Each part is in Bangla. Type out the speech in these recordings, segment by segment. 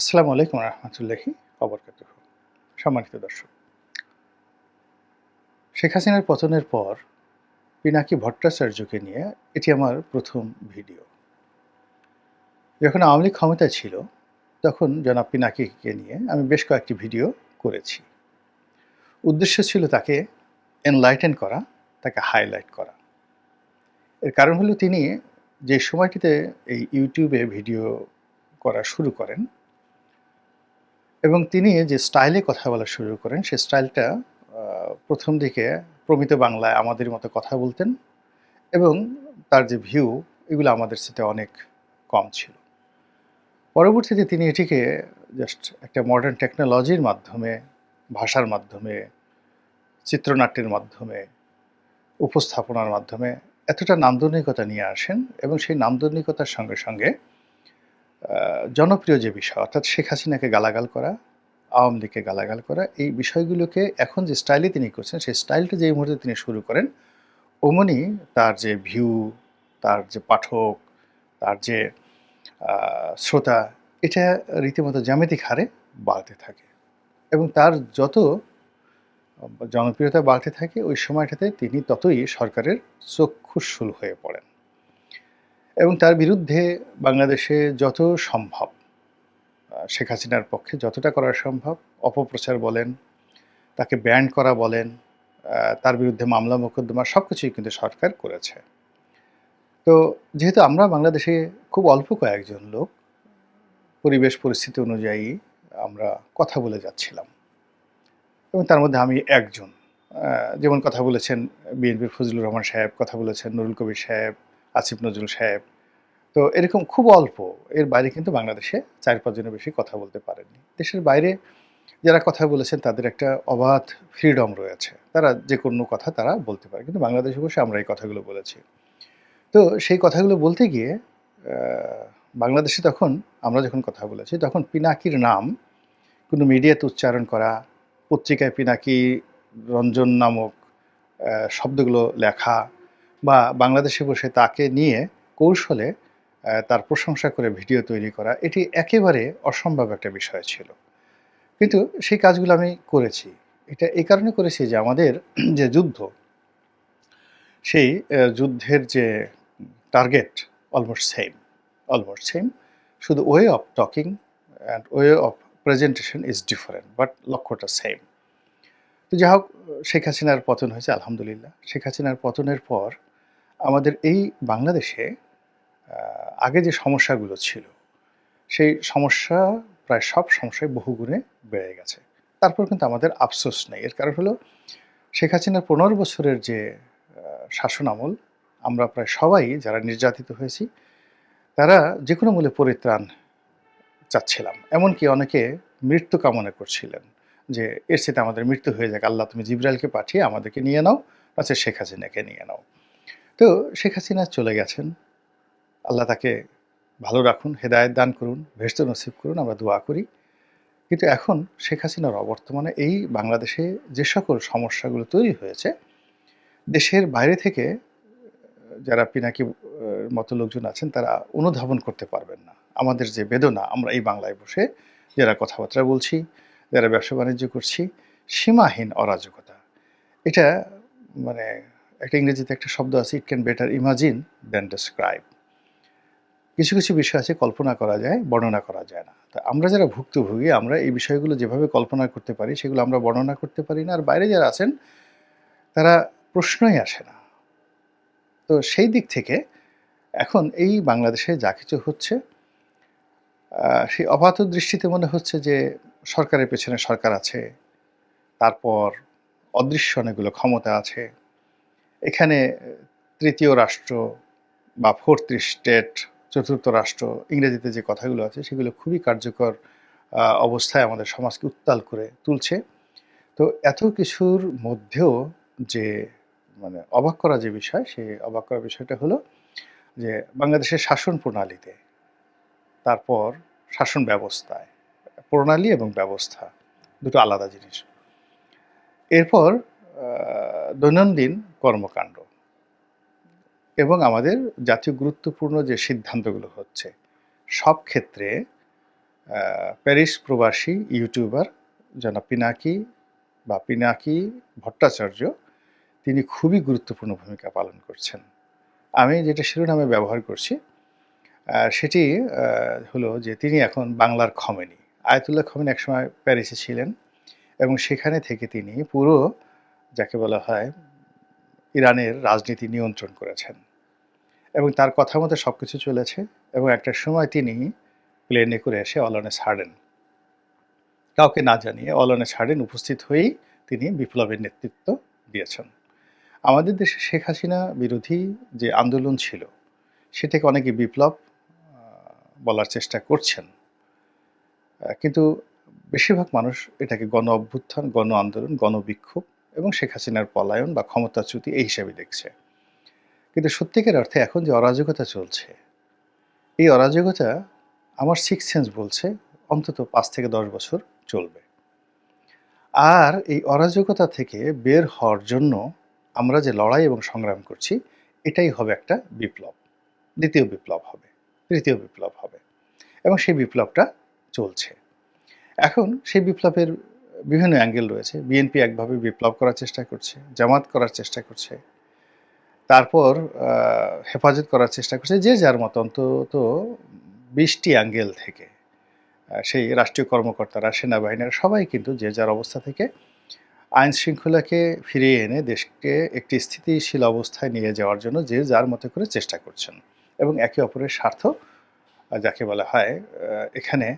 আসসালামু আলাইকুম রহমতুল্লাহি অবরকাত সম্মানিত দর্শক, শেখ হাসিনার পতনের পর পিনাকি ভট্টাচার্যকে নিয়ে এটি আমার প্রথম ভিডিও। যখন আওয়ামী লীগ ক্ষমতায় ছিল, তখন জনাব পিনাকিকে নিয়ে আমি বেশ কয়েকটি ভিডিও করেছি। উদ্দেশ্য ছিল তাকে এনলাইটেন করা, তাকে হাইলাইট করা। এর কারণ হলো তিনি যে সময়টিতে এই ইউটিউবে ভিডিও করা শুরু করেন এবং তিনি যে স্টাইলে কথা বলা শুরু করেন, সে স্টাইলটা প্রথম দিকে প্রমিত বাংলায় আমাদের মতো কথা বলতেন এবং তার যে ভিউ এগুলো আমাদের সাথে অনেক কম ছিল। পরবর্তীতে তিনি এটিকে জাস্ট একটা মডার্ন টেকনোলজির মাধ্যমে, ভাষার মাধ্যমে, চিত্রনাট্যের মাধ্যমে, উপস্থাপনার মাধ্যমে এতটা নান্দনিকতা নিয়ে আসেন এবং সেই নান্দনিকতার সঙ্গে সঙ্গে জনপ্রিয় যে বিষয়, অর্থাৎ শেখ হাসিনাকে গালাগাল করা, আওয়ামী লীগকে গালাগাল করা, এই বিষয়গুলোকে এখন যে স্টাইলে তিনি করছেন, সেই স্টাইলটা যে মুহূর্তে তিনি শুরু করেন, অমনি তার যে ভিউ তার যে পাঠক, তার যে শ্রোতা, এটা রীতিমতো জ্যামিতিক হারে বাড়তে থাকে। এবং তার যত জনপ্রিয়তা বাড়তে থাকে, ওই সময়টাতে তিনি ততই সরকারের চক্ষুশুল হয়ে পড়েন। এবং তার বিরুদ্ধে বাংলাদেশে যত সম্ভব শেখ হাসিনার পক্ষে যতটা করা সম্ভব অপপ্রচার বলেন, তাকে ব্যান্ড করা বলেন তার বিরুদ্ধে মামলা, মোকদ্দমা সব কিছুই কিন্তু সরকার করেছে। তো যেহেতু আমরা বাংলাদেশে খুব অল্প কয়েকজন লোক, পরিবেশ পরিস্থিতি অনুযায়ী আমরা কথা বলে যাচ্ছিলাম। এবং তার মধ্যে আমি একজন যেমন কথা বলেছেন বিএনপির ফজলুর রহমান সাহেব, কথা বলেছেন নুরুল কবির সাহেব আসিফ নজরুল সাহেব। তো এরকম খুব অল্প, এর বাইরে কিন্তু বাংলাদেশে চার পাঁচজনের বেশি কথা বলতে পারেননি। দেশের বাইরে যারা কথা বলেছেন, তাদের একটা অবাধ ফ্রিডম রয়েছে। তারা যে কোনো কথা তারা বলতে পারে, কিন্তু বাংলাদেশে বসে আমরা এই কথাগুলো বলেছি। তো সেই কথাগুলো বলতে গিয়ে বাংলাদেশে তখন আমরা যখন কথা বলেছি, তখন পিনাকির নাম, কোনো মিডিয়াতে উচ্চারণ করা, পত্রিকায় পিনাকি, রঞ্জন নামক শব্দগুলো লেখা বা বাংলাদেশে বসে তাকে নিয়ে কৌশলে তার প্রশংসা করে ভিডিও তৈরি করা, এটি একেবারে অসম্ভব একটা বিষয় ছিল। কিন্তু সেই কাজগুলো আমি করেছি। এটা এই কারণে করেছি যে আমাদের যে যুদ্ধ, সেই যুদ্ধের যে target almost same almost same শুধু way of talking and way of presentation is different but লক্ষ্যটা সেম তো যাই হোক, শেখ হাসিনার পতন হয়েছে, আলহামদুলিল্লাহ। শেখ হাসিনার পতনের পর আমাদের এই বাংলাদেশে আগে যে সমস্যাগুলো ছিল, সেই সমস্যা প্রায় সব সমস্যায় বহুগুণে বেড়ে গেছে। তারপর কিন্তু আমাদের আফসোস নেই। এর কারণ হলো, শেখ হাসিনার পনেরো বছরের যে শাসন আমল, আমরা প্রায় সবাই যারা নির্যাতিত হয়েছি, তারা যে কোনো মূল্যে পরিত্রাণ চাচ্ছিলাম। এমনকি অনেকে মৃত্যু কামনা করছিলেন যে, এর সাথে আমাদের মৃত্যু হয়ে যাক। আল্লাহ, তুমি জিব্রাইলকে পাঠিয়ে আমাদেরকে নিয়ে নাও আচ্ছা শেখ হাসিনাকে নিয়ে নাও। তো শেখ হাসিনা চলে গেছেন। আল্লাহ তাকে ভালো রাখুন, হেদায়েত দান করুন ভেস্ত নসিব করুন, আমরা দোয়া করি। কিন্তু এখন শেখ হাসিনার অবর্তমানে এই বাংলাদেশে যে সকল সমস্যাগুলো তৈরি হয়েছে, দেশের বাইরে থেকে যারা পিনাকি মতো লোকজন আছেন, তারা অনুধাবন করতে পারবেন না। আমাদের যে বেদনা, আমরা এই বাংলায় বসে যারা কথাবার্তা বলছি, যারা ব্যবসা বাণিজ্য করছি, সীমাহীন অরাজকতা। এটা মানে একটা ইংরেজিতে একটা শব্দ আছে it can better imagine than describe কিছু কিছু বিষয় আছে, কল্পনা করা যায়, বর্ণনা করা যায় না। তা আমরা যারা ভুক্তভোগী, আমরা এই বিষয়গুলো যেভাবে কল্পনা করতে পারি, সেগুলো আমরা বর্ণনা করতে পারি না। আর বাইরে যারা আছেন, তারা প্রশ্নই আসে না। তো সেই দিক থেকে এখন এই বাংলাদেশে যা কিছু হচ্ছে সেই অবাধ দৃষ্টিতে মনে হচ্ছে যে সরকারের পেছনে সরকার আছে, তারপর অদৃশ্য অনেকগুলো ক্ষমতা আছে এখানে তৃতীয় রাষ্ট্র বা ফোর্থ স্টেট চতুর্থ রাষ্ট্র, ইংরেজিতে যে কথাগুলো আছে, সেগুলো খুবই কার্যকর অবস্থায় আমাদের সমাজকে উত্তাল করে তুলছে। তো এত কিছুর মধ্যেও যে মানে অবাক করা যে বিষয় সেই অবাক করা বিষয়টা হলো যে, বাংলাদেশের শাসন প্রণালীতে, তারপর শাসন ব্যবস্থায়, প্রণালী এবং ব্যবস্থা, দুটো আলাদা জিনিস। এরপর দৈনন্দিন কর্মকাণ্ড এবং আমাদের জাতীয় গুরুত্বপূর্ণ যে সিদ্ধান্তগুলো হচ্ছে, সব ক্ষেত্রে প্যারিস প্রবাসী ইউটিউবার জনাব পিনাকি বা পিনাকি ভট্টাচার্য, তিনি খুবই গুরুত্বপূর্ণ ভূমিকা পালন করছেন। আমি যেটা শিরোনামে ব্যবহার করছি সেটি হলো যে তিনি এখন বাংলার খমেনি। আয়তুল্লাহ খমেনি একসময় প্যারিসে ছিলেন এবং সেখানে থেকে তিনি পুরো যাকে বলা হয়, ইরানের রাজনীতি নিয়ন্ত্রণ করেছেন। এবং তার কথা মতো সব কিছু চলেছে এবং একটা সময় তিনি প্লেনে করে এসে অলনে ছাড়েন। কাউকে না জানিয়ে অলনে ছাড়েন, উপস্থিত হয়েই তিনি বিপ্লবের নেতৃত্ব দিয়েছেন। আমাদের দেশে শেখ হাসিনা বিরোধী যে আন্দোলন ছিল, সেটাকে অনেকে বিপ্লব বলার চেষ্টা করছেন। কিন্তু বেশিরভাগ মানুষ এটাকে গণ অভ্যুত্থান, গণ আন্দোলন গণবিক্ষোভ এবং শেখ হাসিনার পলায়ন বা ক্ষমতাচ্যুতি এই হিসাবে দেখছে। কিন্তু সত্যিকার অর্থে এখন যে অরাজকতা চলছে, এই অরাজকতা আমার সিক্স সেন্স বলছে অন্তত পাঁচ থেকে দশ বছর চলবে। আর এই অরাজকতা থেকে বের হওয়ার জন্য আমরা যে লড়াই এবং সংগ্রাম করছি, এটাই হবে একটা বিপ্লব। দ্বিতীয় বিপ্লব হবে, তৃতীয় বিপ্লব হবে। এবং সেই বিপ্লবটা চলছে। এখন সেই বিপ্লবের বিভিন্ন অ্যাঙ্গেল রয়েছে। বিএনপি একভাবে বিপ্লব করার চেষ্টা করছে, জামাত করার চেষ্টা করছে, তারপর হেফাজত করার চেষ্টা করছে, যে যার মতো অন্তত বিশটি অ্যাঙ্গেল থেকে সেই রাষ্ট্রীয় কর্মকর্তারা, সেনাবাহিনীরা, সবাই কিন্তু যে যার অবস্থা থেকে আইন শৃঙ্খলাকে ফিরিয়ে এনে দেশকে একটি স্থিতিশীল অবস্থায় নিয়ে যাওয়ার জন্য যে যার মতো করে চেষ্টা করছেন এবং একে অপরের স্বার্থ যাকে বলা হয় এখানে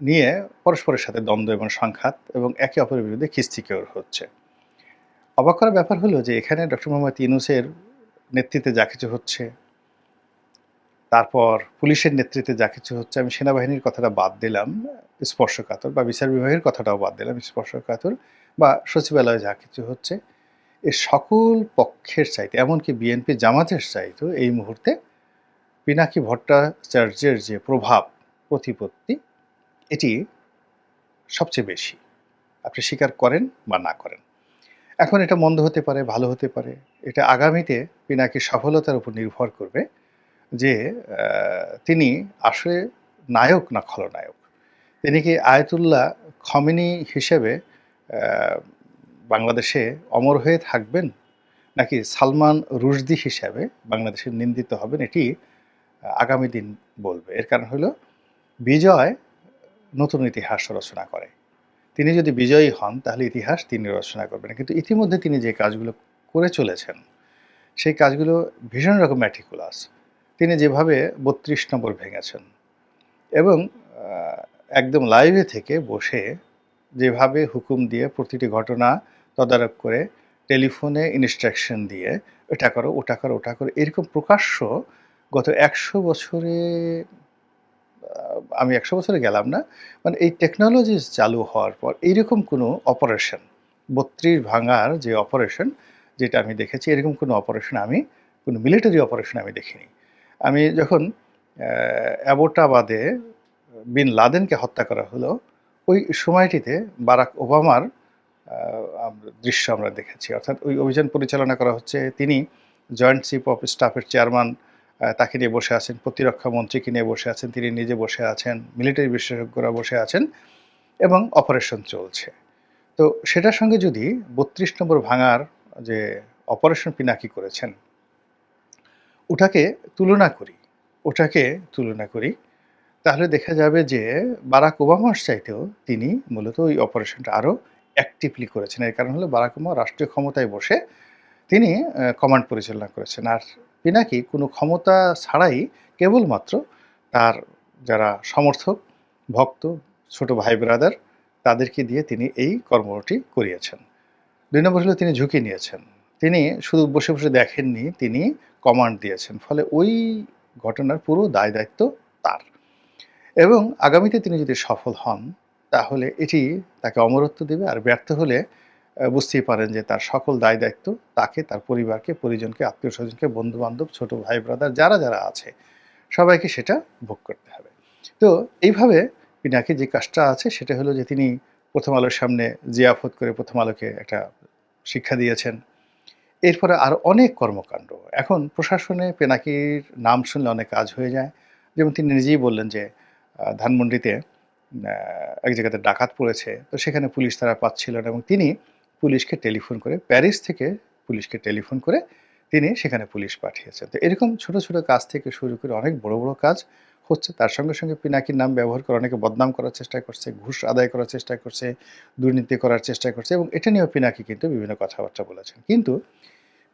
নিয়ে পরস্পরের সাথে দ্বন্দ্ব এবং সংঘাত এবং একে অপরের বিরুদ্ধে খিস্তিকেওর হচ্ছে। অবাক করার ব্যাপার হলো যে এখানে ডক্টর মোহাম্মদ ইউনুসের নেতৃত্বে যা কিছু হচ্ছে, তারপর পুলিশের নেতৃত্বে যা কিছু হচ্ছে, আমি সেনাবাহিনীর কথাটা বাদ দিলাম, স্পর্শকাতর বা বিচার বিভাগের কথাটাও বাদ দিলাম, স্পর্শকাতর বা সচিবালয়ে যা কিছু হচ্ছে, এ সকল পক্ষের চাইতে, এমনকি বিএনপি জামাতের চাইতে এই মুহূর্তে পিনাকি ভট্টাচার্যের যে প্রভাব, প্রতিপত্তি এটি সবচেয়ে বেশি। আপনি স্বীকার করেন বা না করেন। এখন এটা মন্দ হতে পারে, ভালো হতে পারে। এটা আগামীতে পিনাকির সফলতার উপর নির্ভর করবে যে তিনি আসলে নায়ক না খলনায়ক। তিনি কি আয়তুল্লাহ খমিনি হিসেবে বাংলাদেশে অমর হয়ে থাকবেন? নাকি সালমান রুশদি হিসাবে বাংলাদেশে নিন্দিত হবেন? এটি আগামী দিন বলবে। এর কারণ হলো, বিজয় নতুন ইতিহাস রচনা করে। তিনি যদি বিজয়ী হন, তাহলে ইতিহাস তিনি রচনা করবেন। কিন্তু ইতিমধ্যে তিনি যে কাজগুলো করে চলেছেন, সেই কাজগুলো ভীষণ রকম ম্যাটিকুলাস তিনি যেভাবে বত্রিশ নম্বর ভেঙেছেন এবং একদম লাইভে থেকে বসে যেভাবে হুকুম দিয়ে প্রতিটি ঘটনা তদারক করে টেলিফোনে ইনস্ট্রাকশন দিয়ে এটা করো, ওটা করো ওটা করো, এরকম প্রকাশ্য গত একশো বছরে আমি একশো বছরে গেলাম না মানে এই টেকনোলজি চালু হওয়ার পর এইরকম কোনো অপারেশন বত্রিশ ভাঙার যে অপারেশন যেটা আমি দেখেছি, এরকম কোনো অপারেশন আমি, কোনো মিলিটারি অপারেশন আমি দেখিনি। আমি যখন অ্যাবোটাবাদে বিন লাদেনকে হত্যা করা হলো, ওই সময়টিতে বারাক ওবামার দৃশ্য আমরা দেখেছি। অর্থাৎ ওই অভিযান পরিচালনা করা হচ্ছে তিনি জয়েন্ট চিফ অফ স্টাফের চেয়ারম্যান তাকে নিয়ে বসে আছেন, প্রতিরক্ষা মন্ত্রীকে নিয়ে বসে আছেন, তিনি নিজে বসে আছেন মিলিটারি বিশেষজ্ঞরা বসে আছেন এবং অপারেশন চলছে। তো সেটার সঙ্গে যদি বত্রিশ নম্বর ভাঙার যে অপারেশন পিনাকি করেছেন, ওটাকে তুলনা করি, ওটাকে তুলনা করি, তাহলে দেখা যাবে যে বারাক ওবামার চাইতেও তিনি মূলত ওই অপারেশনটা আরও অ্যাক্টিভলি করেছেন। এর কারণ হলো বারাক ওবামা রাষ্ট্রীয় ক্ষমতায় বসে তিনি কমান্ড পরিচালনা করেছেন। আর পিনাকি কোনো ক্ষমতা ছাড়াই কেবলমাত্র তার যারা সমর্থক, ভক্ত, ছোট ভাই ব্রাদার, তাদেরকে দিয়ে তিনি এই কর্মটি করিয়েছেন। দুই নম্বর হলো তিনি ঝুঁকি নিয়েছেন। তিনি শুধু বসে বসে দেখেননি, তিনি কমান্ড দিয়েছেন, ফলে ওই ঘটনার পুরো দায় দায়িত্ব তার। এবং আগামীতে তিনি যদি সফল হন, তাহলে এটি তাকে অমরত্ব দেবে আর ব্যর্থ হলে বুঝতেই পারেন যে তার সকল দায় দায়িত্ব তাকে, তার পরিবারকে, পরিজনকে, আত্মীয় স্বজনকে বন্ধু বান্ধব ছোট ভাই ব্রাদার যারা যারা আছে, সবাইকে সেটা ভোগ করতে হবে। তো এইভাবে পিনাকি যে কাজটা আছে, সেটা হলো যে তিনি প্রথম আলোর সামনে জিয়াফত করে প্রথম আলোকে একটা শিক্ষা দিয়েছেন। এরপরে আর অনেক কর্মকাণ্ড। এখন প্রশাসনে পেনাকির নাম শুনলে অনেক কাজ হয়ে যায়। যেমন তিনি নিজেই বললেন যে ধানমন্ডিতে এক জায়গাতে ডাকাত পড়েছে, তো সেখানে পুলিশ তারা পাচ্ছিল না এবং তিনি পুলিশকে টেলিফোন করে, প্যারিস থেকে পুলিশকে টেলিফোন করে তিনি সেখানে পুলিশ পাঠিয়েছেন। তো এরকম ছোট ছোট কাজ থেকে শুরু করে অনেক বড় বড় কাজ হচ্ছে। তার সঙ্গে সঙ্গে পিনাকির নাম ব্যবহার করে অনেকে বদনাম করার চেষ্টা করছে, ঘুষ আদায় করার চেষ্টা করছে, দুর্নীতি করার চেষ্টা করছে এবং এটা নিয়েও পিনাকি কিন্তু বিভিন্ন কথাবার্তা বলেছেন। কিন্তু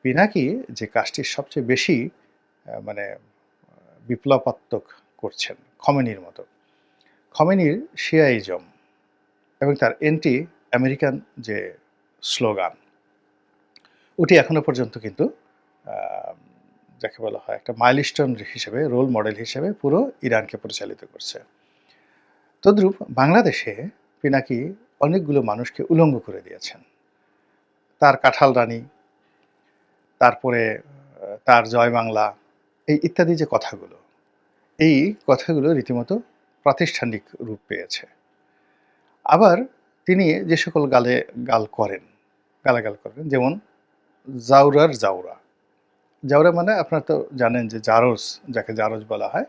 পিনাকি যে কাজটি সবচেয়ে বেশি মানে বিপ্লবাত্মক করছেন, খমেনির মতো। খমেনির শিয়াইজম এবং তার এন্টি আমেরিকান যে স্লোগান। ওটি এখনও পর্যন্ত কিন্তু যাকে বলা হয় একটা মাইলস্টোন হিসেবে, রোল মডেল হিসেবে পুরো ইরানকে পরিচালিত করছে। তদ্রূপ বাংলাদেশে পিনাকি অনেকগুলো মানুষকে উলঙ্গ করে দিয়েছেন। তার কাঁঠাল রানী, তারপরে তার জয় বাংলা, এই ইত্যাদি যে কথাগুলো, এই কথাগুলো রীতিমতো প্রাতিষ্ঠানিক রূপ পেয়েছে। আবার তিনি যে সকল গালে, গাল করেন গালাগাল করেন যেমন জাউরার জাউরা জাউরা মানে আপনারা তো জানেন যে জারজ যাকে জারজ বলা হয়,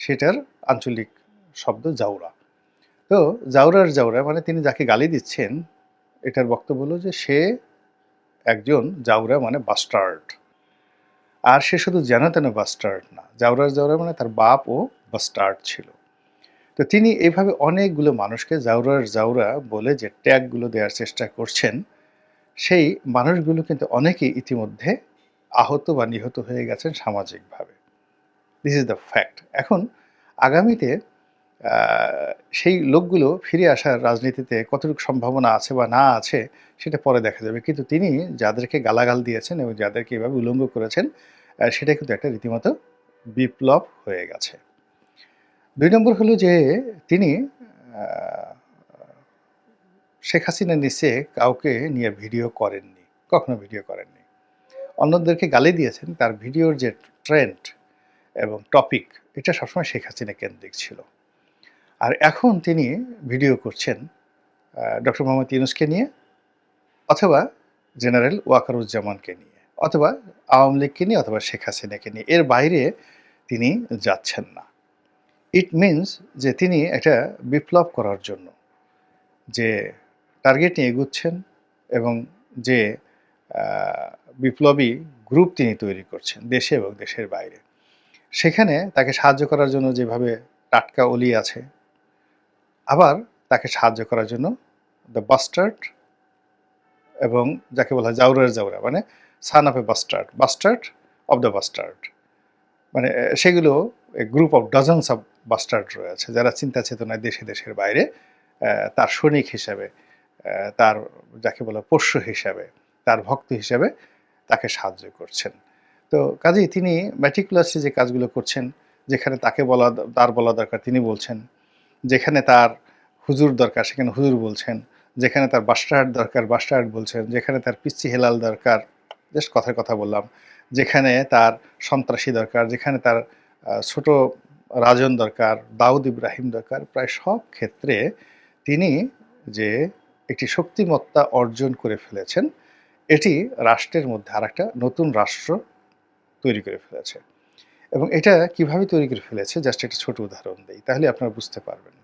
সেটার আঞ্চলিক শব্দ জাউরা তো জাউরার জাউরা মানে তিনি যাকে গালি দিচ্ছেন, এটার বক্তব্য হলো যে সে একজন জাউরা মানে বাস্টার্ড আর সে শুধু যেন তেন বাস্টার্ড না জাউরার জাউরা মানে তার বাপ ও বাস্টার্ড ছিল। তো তিনি এভাবে অনেকগুলো মানুষকে জাউরার জাউরা বলে যে ট্যাগগুলো দেওয়ার চেষ্টা করছেন সেই মানুষগুলো কিন্তু অনেকেই ইতিমধ্যে আহত বা নিহত হয়ে গেছেন সামাজিকভাবে। দিস ইজ দ্য ফ্যাক্ট এখন আগামীতে সেই লোকগুলো ফিরে আসার রাজনীতিতে কতটুকু সম্ভাবনা আছে বা না আছে, সেটা পরে দেখা যাবে। কিন্তু তিনি যাদেরকে গালাগাল দিয়েছেন এবং যাদেরকে এভাবে উলঙ্গ করেছেন সেটা কিন্তু একটা রীতিমতো বিপ্লব হয়ে গেছে। দুই নম্বর হলো যে তিনি শেখ হাসিনা নিচে কাউকে নিয়ে ভিডিও করেননি, কখনো ভিডিও করেননি। অন্যদেরকে গালি দিয়েছেন, তার ভিডিওর যে ট্রেন্ড এবং টপিক, এটা সবসময় শেখ হাসিনা কেন্দ্রিক ছিল। আর এখন তিনি ভিডিও করছেন ডক্টর মোহাম্মদ ইউনুসকে নিয়ে অথবা জেনারেল ওয়াকারুজ্জামানকে নিয়ে, অথবা আওয়ামী লীগকে নিয়ে অথবা শেখ হাসিনাকে নিয়ে। এর বাইরে তিনি যাচ্ছেন না। ইট মিনস যে তিনি একটা বিপ্লব করার জন্য যে টার্গেট নিয়ে এগুচ্ছেন এবং যে বিপ্লবী গ্রুপ তিনি তৈরি করছেন, দেশে এবং দেশের বাইরে। সেখানে তাকে সাহায্য করার জন্য যেভাবে টাটকা অলি আছে, আবার তাকে সাহায্য করার জন্য দ্য বাস্টার্ড এবং যাকে বলা হয় জাউরার জাউরা মানে son of a bastard bastard of the bastard মানে সেগুলো group of dozens of bastard রয়েছে, যারা চিন্তা চেতনায় দেশে, দেশের বাইরে তার সৈনিক হিসাবে তার যাকে বলে পোষ্য হিসাবে, তার ভক্ত হিসাবে তাকে সাহায্য করছেন। তো কাজেই তিনি ম্যাটিকুলাসলি যে কাজগুলো করছেন, যেখানে তাকে বলা, তার বলা দরকার, তিনি বলছেন। যেখানে তার হুজুর দরকার, সেখানে হুজুর বলছেন। যেখানে তার বাস্টার্ড দরকার বাস্টার্ড বলছেন। যেখানে তার পিচ্ছি হেলাল দরকার, জাস্ট কথার কথা বললাম। যেখানে তার সন্ত্রাসী দরকার, যেখানে তার ছোট রাজন দরকার, দাউদ ইব্রাহিম দরকার, প্রায় সব ক্ষেত্রে তিনি যে একটি শক্তিমত্তা অর্জন করে ফেলেছেন, এটি রাষ্ট্রের মধ্যে আর একটা নতুন রাষ্ট্র তৈরি করে ফেলেছে। এবং এটা কীভাবে তৈরি করে ফেলেছে, জাস্ট একটা ছোট উদাহরণ দেই, তাহলে আপনারা বুঝতে পারবেন।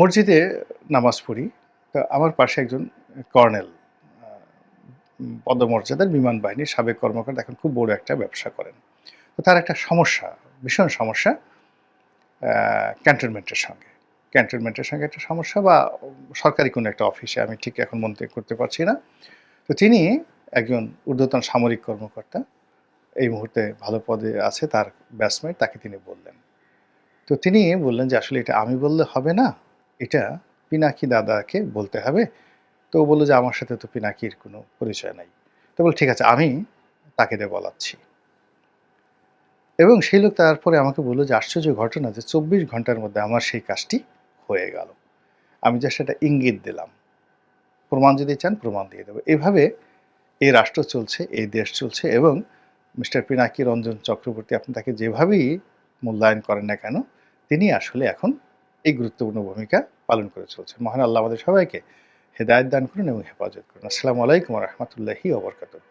মসজিদে নামাজ পড়ি, তো আমার পাশে একজন কর্নেল পদমর্যাদার বিমান বাহিনীর সাবেক কর্মকর্তা, এখন খুব বড় একটা ব্যবসা করেন। তো তার একটা সমস্যা, ভীষণ সমস্যা ক্যান্টনমেন্টের সঙ্গে। ক্যান্টনমেন্টের সঙ্গে একটা সমস্যা বা সরকারি কোনো একটা অফিসে আমি ঠিক এখন মনে করতে পারছি না। তো তিনি একজন ঊর্ধ্বতন সামরিক কর্মকর্তা, এই মুহূর্তে ভালো পদে আছে, তার ব্যাটসম্যান, তাকে তিনি বললেন। তো তিনি বললেন যে, আসলে এটা আমি বললে হবে না, এটা পিনাকি দাদাকে বলতে হবে। তো ও বলল যে, আমার সাথে তো পিনাকির কোনো পরিচয় নাই। তো বল ঠিক আছে, আমি তাকে দিয়ে বলাচ্ছি। এবং সেই লোক তারপরে আমাকে বলল যে, আশ্চর্য ঘটনা যে, চব্বিশ ঘণ্টার মধ্যে আমার সেই কাজটি হয়ে গেল। আমি যা সেটা ইঙ্গিত দিলাম। প্রমাণ যদি চান, প্রমাণ দিয়ে দেবো। এভাবে এই রাষ্ট্র চলছে, এই দেশ চলছে এবং মিস্টার পিনাকি রঞ্জন চক্রবর্তী, আপনি তাকে যেভাবেই মূল্যায়ন করেন না কেন, তিনি আসলে এখন এই গুরুত্বপূর্ণ ভূমিকা পালন করে চলছেন। মহান আল্লাহ আমাদের সবাইকে হেদায়ত দান করুন এবং হেফাজত করুন। আসসালামু আলাইকুম রহমতুল্লাহি ওবরকাতুহ